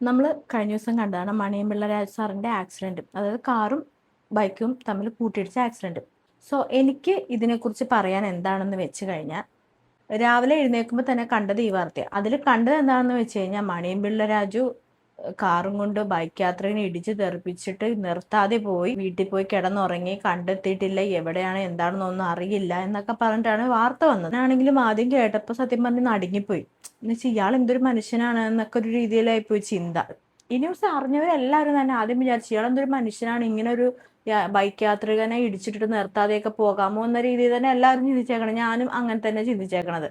നമ്മൾ കഴിഞ്ഞ ദിവസം കണ്ടതാണ് മണിയമ്പിള്ള രാജ് സാറിന്റെ ആക്സിഡന്റ് അതായത് കാറും ബൈക്കും തമ്മിൽ കൂട്ടിയിടിച്ച ആക്സിഡന്റ് സോ എനിക്ക് ഇതിനെക്കുറിച്ച് പറയാൻ എന്താണെന്ന് വെച്ച് കഴിഞ്ഞാൽ രാവിലെ എഴുന്നേൽക്കുമ്പോൾ തന്നെ കണ്ടത് ഈ വാർത്തയാണ് അതിൽ കണ്ടത് എന്താണെന്ന് വെച്ച് കഴിഞ്ഞാൽ മണിയമ്പിള്ള രാജു കാറും കൊണ്ട് ബൈക്ക് യാത്രയെ ഇടിച്ച് തെറിപ്പിച്ചിട്ട് നിർത്താതെ പോയി. വീട്ടിൽ പോയി കിടന്നുറങ്ങി കണ്ടെത്തിയിട്ടില്ല. എവിടെയാണ് എന്താണെന്നൊന്നും അറിയില്ല എന്നൊക്കെ പറഞ്ഞിട്ടാണ് വാർത്ത വന്നത്. ആണെങ്കിലും ആദ്യം കേട്ടപ്പോൾ സത്യം പറഞ്ഞ് നടുങ്ങിപ്പോയി എന്നുവെച്ചാൽ ഇയാൾ എന്തൊരു മനുഷ്യനാണ് എന്നൊക്കെ ഒരു രീതിയിലായി പോയി ചിന്ത. ഈ ന്യൂസ് അറിഞ്ഞവരെല്ലാവരും തന്നെ ആദ്യം വിചാരിച്ചു ഇയാൾ എന്തൊരു മനുഷ്യനാണ് ഇങ്ങനെ ഒരു ബൈക്ക് യാത്രികനെ ഇടിച്ചിട്ടിട്ട് നിർത്താതെയൊക്കെ പോകാമോ എന്ന രീതിയിൽ തന്നെ എല്ലാവരും ചിന്തിച്ചേക്കണം. ഞാനും അങ്ങനെ തന്നെ ചിന്തിച്ചേക്കണത്.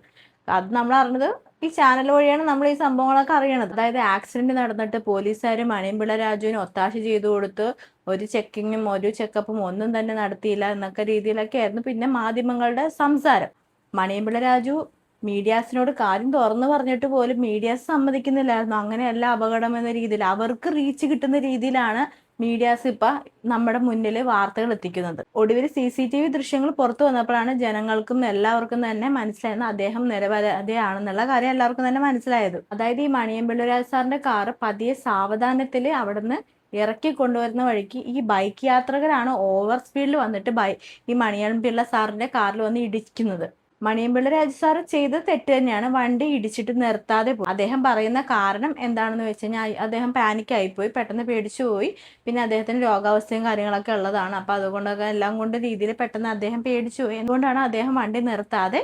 അത് നമ്മൾ അറിഞ്ഞത് ഈ ചാനൽ വഴിയാണ് നമ്മൾ ഈ സംഭവങ്ങളൊക്കെ അറിയണത്. അതായത് ആക്സിഡന്റ് നടന്നിട്ട് പോലീസുകാർ മണിയമ്പിള രാജുവിന് ഒത്താശ ചെയ്തു കൊടുത്ത് ഒരു ചെക്കിങ്ങും ഒരു ചെക്കപ്പും ഒന്നും തന്നെ നടത്തിയില്ല എന്നൊക്കെ രീതിയിലൊക്കെ ആയിരുന്നു പിന്നെ മാധ്യമങ്ങളുടെ സംസാരം. മണിയമ്പിള രാജു മീഡിയാസിനോട് കാര്യം തുറന്നു പറഞ്ഞിട്ട് പോലും മീഡിയാസ് സമ്മതിക്കുന്നില്ലായിരുന്നു. അങ്ങനെയല്ല അപകടം എന്ന രീതിയിൽ അവർക്ക് റീച്ച് കിട്ടുന്ന രീതിയിലാണ് മീഡിയാസ് ഇപ്പൊ നമ്മുടെ മുന്നിൽ വാർത്തകൾ എത്തിക്കുന്നത്. ഒടുവിൽ സി സി ടി വി ദൃശ്യങ്ങൾ പുറത്തു വന്നപ്പോഴാണ് ജനങ്ങൾക്കും എല്ലാവർക്കും തന്നെ മനസ്സിലായത് അദ്ദേഹം നിരപരാധിയാണെന്നുള്ള കാര്യം എല്ലാവർക്കും തന്നെ മനസ്സിലായത്. അതായത് ഈ മണിയമ്പിള്ളരാജ് സാറിന്റെ കാറ് പതിയെ സാവധാനത്തിൽ അവിടുന്ന് ഇറക്കി കൊണ്ടുവരുന്ന വഴിക്ക് ഈ ബൈക്ക് യാത്രകരാണ് ഓവർ സ്പീഡിൽ വന്നിട്ട് ബൈ ഈ മണിയമ്പിള്ള സാറിന്റെ കാറിൽ വന്ന് ഇടിക്കുന്നത്. മണിയമ്പിള്ള രാജു ചെയ്ത തെറ്റ് തന്നെയാണ്. വണ്ടി ഇടിച്ചിട്ട് നിർത്താതെ പോയി. അദ്ദേഹം പറയുന്ന കാരണം എന്താണെന്ന് വെച്ച് കഴിഞ്ഞാൽ അദ്ദേഹം പാനിക് ആയിപ്പോയി. പെട്ടെന്ന് പേടിച്ചു പോയി. പിന്നെ അദ്ദേഹത്തിന് രോഗാവസ്ഥയും കാര്യങ്ങളൊക്കെ ഉള്ളതാണ്. അപ്പോൾ അതുകൊണ്ടൊക്കെ എല്ലാം കൊണ്ട് രീതിയിൽ പെട്ടെന്ന് അദ്ദേഹം പേടിച്ചു പോയി. എന്തുകൊണ്ടാണ് അദ്ദേഹം വണ്ടി നിർത്താതെ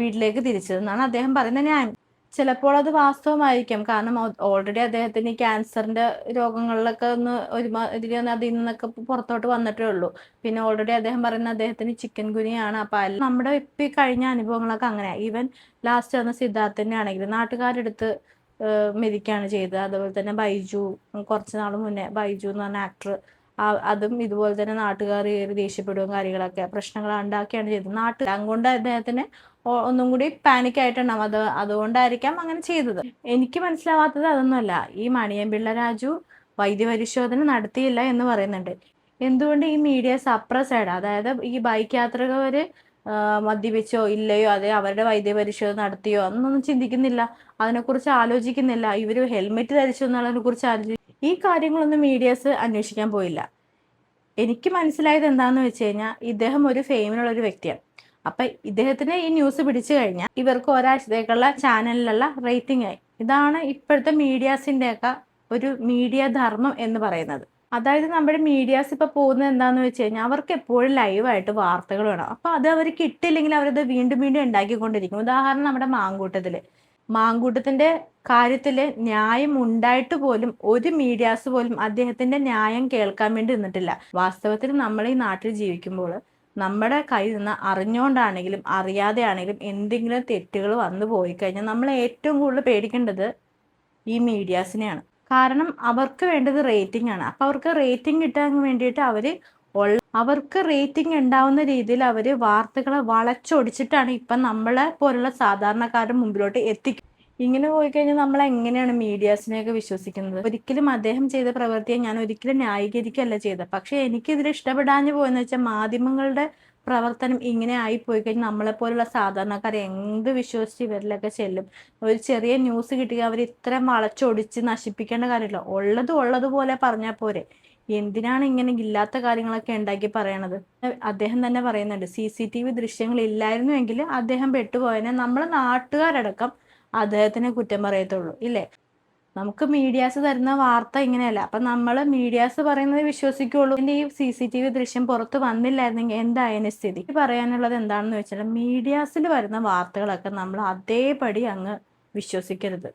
വീട്ടിലേക്ക് തിരിച്ചതെന്നാണ് അദ്ദേഹം പറയുന്ന ന്യായം. ചിലപ്പോൾ അത് വാസ്തവമായിരിക്കും. കാരണം ഓൾറെഡി അദ്ദേഹത്തിന് ഈ ക്യാൻസറിന്റെ രോഗങ്ങളിലൊക്കെ ഒന്ന് ഒരുമാതിരി അതിൽ നിന്നൊക്കെ പുറത്തോട്ട് വന്നിട്ടേ ഉള്ളൂ. പിന്നെ ഓൾറെഡി അദ്ദേഹം പറയുന്ന അദ്ദേഹത്തിന് ചിക്കൻ ഗുനിയാണ്. അപ്പൊ നമ്മുടെ ഇപ്പൊ ഈ കഴിഞ്ഞ അനുഭവങ്ങളൊക്കെ അങ്ങനെയാണ് ഈവൻ ലാസ്റ്റ് വന്ന സിദ്ധാർത്ഥന്റെ ആണെങ്കിലും നാട്ടുകാരെടുത്ത് മെതിക്കാണ് ചെയ്തത്. അതുപോലെ തന്നെ ബൈജു കുറച്ച് നാൾ മുന്നേ ബൈജു എന്ന് പറഞ്ഞ ആക്ടർ അതും ഇതുപോലെ തന്നെ നാട്ടുകാർ കയറി ദേഷ്യപ്പെടുകയും കാര്യങ്ങളൊക്കെ പ്രശ്നങ്ങൾ ഉണ്ടാക്കിയാണ് ചെയ്തത്. നാട്ടിൽ അതുകൊണ്ട് അദ്ദേഹത്തിന് ഒന്നും കൂടി പാനിക് ആയിട്ടുണ്ടാവും. അത് അതുകൊണ്ടായിരിക്കാം അങ്ങനെ ചെയ്തത്. എനിക്ക് മനസ്സിലാവാത്തത് അതൊന്നുമല്ല. ഈ മണിയമ്പിള്ള രാജു വൈദ്യപരിശോധന നടത്തിയില്ല എന്ന് പറയുന്നുണ്ട്. എന്തുകൊണ്ട് ഈ മീഡിയ സപ്രസൈഡ് അതായത് ഈ ബൈക്ക് യാത്രകർ മദ്യപിച്ചോ ഇല്ലയോ അതെ അവരുടെ വൈദ്യപരിശോധന നടത്തിയോ എന്നൊന്നും ചിന്തിക്കുന്നില്ല. അതിനെക്കുറിച്ച് ആലോചിക്കുന്നില്ല. ഇവർ ഹെൽമെറ്റ് ധരിച്ചു എന്നുള്ളതിനെ കുറിച്ച് ആലോചി ഈ കാര്യങ്ങളൊന്നും മീഡിയസ് അന്വേഷിക്കാൻ പോയില്ല. എനിക്ക് മനസ്സിലായത് എന്താണെന്ന് വെച്ച് കഴിഞ്ഞാൽ ഇദ്ദേഹം ഒരു ഫെയിമിനുള്ള ഒരു വ്യക്തിയാണ്. അപ്പൊ ഇദ്ദേഹത്തിന് ഈ ന്യൂസ് പിടിച്ചു കഴിഞ്ഞാൽ ഇവർക്ക് ഒരാഴ്ചത്തേക്കുള്ള ചാനലിലുള്ള റേറ്റിംഗ് ആയി. ഇതാണ് ഇപ്പോഴത്തെ മീഡിയാസിന്റെ ഒക്കെ ഒരു മീഡിയ ധർമ്മം എന്ന് പറയുന്നത്. അതായത് നമ്മുടെ മീഡിയാസ് ഇപ്പൊ പോകുന്നത് എന്താന്ന് വെച്ച് കഴിഞ്ഞാൽ അവർക്ക് എപ്പോഴും ലൈവായിട്ട് വാർത്തകൾ വേണം. അപ്പൊ അത് അവർ കിട്ടില്ലെങ്കിൽ അവരത് വീണ്ടും വീണ്ടും ഉണ്ടാക്കിക്കൊണ്ടിരിക്കും. ഉദാഹരണം നമ്മുടെ മാങ്കൂട്ടത്തിൽ. മാങ്കൂട്ടത്തിന്റെ കാര്യത്തിൽ ന്യായം ഉണ്ടായിട്ട് പോലും ഒരു മീഡിയാസ് പോലും അദ്ദേഹത്തിന്റെ ന്യായം കേൾക്കാൻ വേണ്ടി നിന്നിട്ടില്ല. വാസ്തവത്തിൽ നമ്മൾ ഈ നാട്ടിൽ ജീവിക്കുമ്പോൾ നമ്മുടെ കയ്യിൽ നിന്ന് അറിഞ്ഞുകൊണ്ടാണെങ്കിലും അറിയാതെയാണെങ്കിലും എന്തെങ്കിലും തെറ്റുകൾ വന്നു പോയി കഴിഞ്ഞാൽ നമ്മൾ ഏറ്റവും കൂടുതൽ പേടിക്കേണ്ടത് ഈ മീഡിയാസിനെയാണ്. കാരണം അവർക്ക് വേണ്ടത് റേറ്റിംഗ് ആണ്. അപ്പൊ അവർക്ക് റേറ്റിംഗ് കിട്ടാൻ വേണ്ടിയിട്ട് അവർ അവർക്ക് റേറ്റിംഗ് ഉണ്ടാവുന്ന രീതിയിൽ അവർ വാർത്തകളെ വളച്ചൊടിച്ചിട്ടാണ് ഇപ്പൊ നമ്മളെ പോലുള്ള സാധാരണക്കാരുടെ മുമ്പിലോട്ട് എത്തിക്കുന്നത് ഇങ്ങനെ പോയി കഴിഞ്ഞാൽ നമ്മൾ എങ്ങനെയാണ് മീഡിയാസിനെയൊക്കെ വിശ്വസിക്കുന്നത്? ഒരിക്കലും അദ്ദേഹം ചെയ്ത പ്രവൃത്തിയെ ഞാൻ ഒരിക്കലും ന്യായീകരിക്കുകയല്ല ചെയ്തത്. പക്ഷെ എനിക്കിതിൽ ഇഷ്ടപ്പെടാഞ്ഞു പോയെന്ന് വെച്ചാൽ മാധ്യമങ്ങളുടെ പ്രവർത്തനം ഇങ്ങനെ ആയി പോയി കഴിഞ്ഞാൽ നമ്മളെപ്പോലുള്ള സാധാരണക്കാർ എന്ത് വിശ്വസിച്ച് ഇവരിലൊക്കെ ചെല്ലും? ഒരു ചെറിയ ന്യൂസ് കിട്ടിയാൽ അവർ ഇത്രയും വളച്ചൊടിച്ച് നശിപ്പിക്കേണ്ട കാര്യമില്ല. ഉള്ളത് ഉള്ളതുപോലെ പറഞ്ഞാൽ പോരെ. എന്തിനാണ് ഇങ്ങനെ ഇല്ലാത്ത കാര്യങ്ങളൊക്കെ ഉണ്ടാക്കി പറയണത്? അദ്ദേഹം തന്നെ പറയുന്നുണ്ട് സി സി ടി വി ദൃശ്യങ്ങൾ ഇല്ലായിരുന്നുവെങ്കിൽ അദ്ദേഹം പെട്ടുപോയതിനെ നമ്മളെ നാട്ടുകാരടക്കം അദ്ദേഹത്തിനെ കുറ്റം പറയത്തുള്ളൂ. ഇല്ലേ? നമുക്ക് മീഡിയാസ് തരുന്ന വാർത്ത ഇങ്ങനെയല്ല. അപ്പൊ നമ്മൾ മീഡിയാസ് പറയുന്നത് വിശ്വസിക്കുള്ളൂ. ഇതിന്റെ ഈ സി സി ടി വി ദൃശ്യം പുറത്ത് വന്നില്ലായിരുന്നെങ്കിൽ എന്തായതിന് സ്ഥിതി? പറയാനുള്ളത് എന്താണെന്ന് വെച്ചാൽ മീഡിയാസിൽ വരുന്ന വാർത്തകളൊക്കെ നമ്മൾ അതേപടി അങ്ങ് വിശ്വസിക്കരുത്.